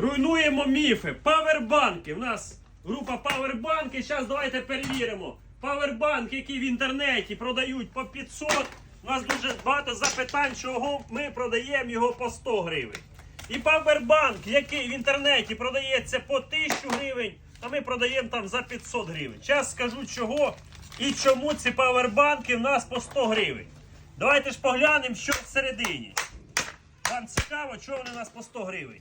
Руйнуємо міфи. Павербанки. У нас група павербанки. Зараз давайте перевіримо. Павербанк, який в інтернеті продають по 500. У нас дуже багато запитань, чого ми продаємо його по 100 гривень. І павербанк, який в інтернеті продається по 1000 гривень, а ми продаємо там за 500 гривень. Зараз скажу чого і чому ці павербанки в нас по 100 гривень. Давайте ж поглянемо, що всередині. Вам цікаво, чого вони у нас по 100 гривень.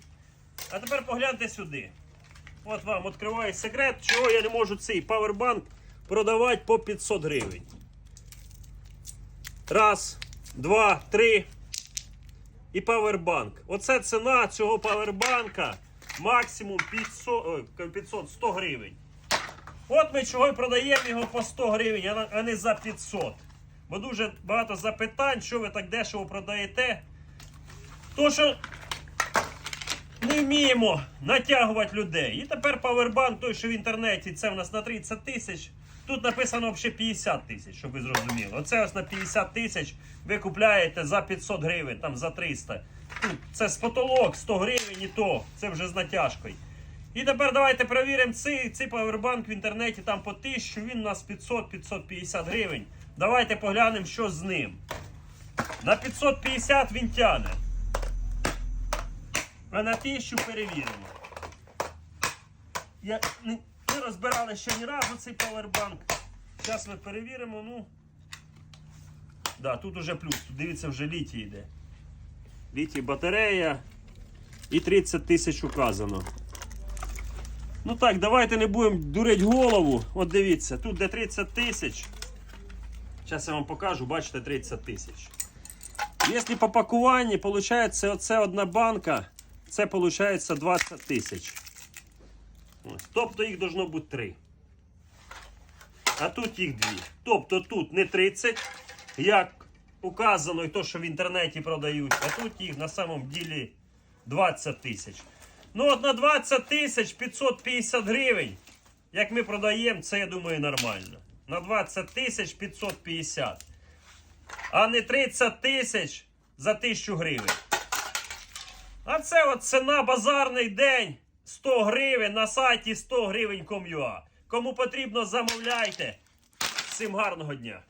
А тепер погляньте сюди. От вам відкриваю секрет, чого я не можу цей павербанк продавати по 500 гривень. Раз, два, три. І павербанк. Оце ціна цього павербанка максимум 500, 500 100 гривень. От ми чого й продаємо його по 100 гривень, а не за 500. Бо дуже багато запитань, що ви так дешево продаєте. То що не вміємо натягувати людей. І тепер павербанк, той, що в інтернеті, це в нас на 30 тисяч. Тут написано взагалі 50 тисяч, щоб ви зрозуміли. Оце ось на 50 тисяч ви купляєте за 500 гривень, там за 300. Тут це з потолок 100 гривень і то. Це вже з натяжкою. І тепер давайте перевіримо цей, цей павербанк в інтернеті там по 1000, він у нас 500-550 гривень. Давайте поглянемо, що з ним. На 550 він тяне. А на 1000 перевіримо. Я не, не розбирали ще ні разу цей павербанк. Зараз ми перевіримо. Ну. Да, тут уже плюс. Тут дивіться, вже літій йде. Літій батарея. І 30 тисяч указано. Ну так, давайте не будемо дурити голову. От дивіться, тут де 30 тисяч. Зараз я вам покажу, бачите, 30 тисяч. Якщо по пакуванні, виходить, оце одна банка, це виходить 20 тисяч. Тобто їх должно бути 3. А тут їх 2. Тобто тут не 30, як указано, і то, що в інтернеті продають, а тут їх на самом ділі 20 тисяч. Ну от на 20 тисяч 550 гривень, як ми продаємо, це я думаю нормально. На 20 тисяч 550. А не 30 тисяч за 1000 гривень. А це от ціна базарний день 100 гривень на сайті 100 гривень.com.ua. Кому потрібно, замовляйте. Всім гарного дня!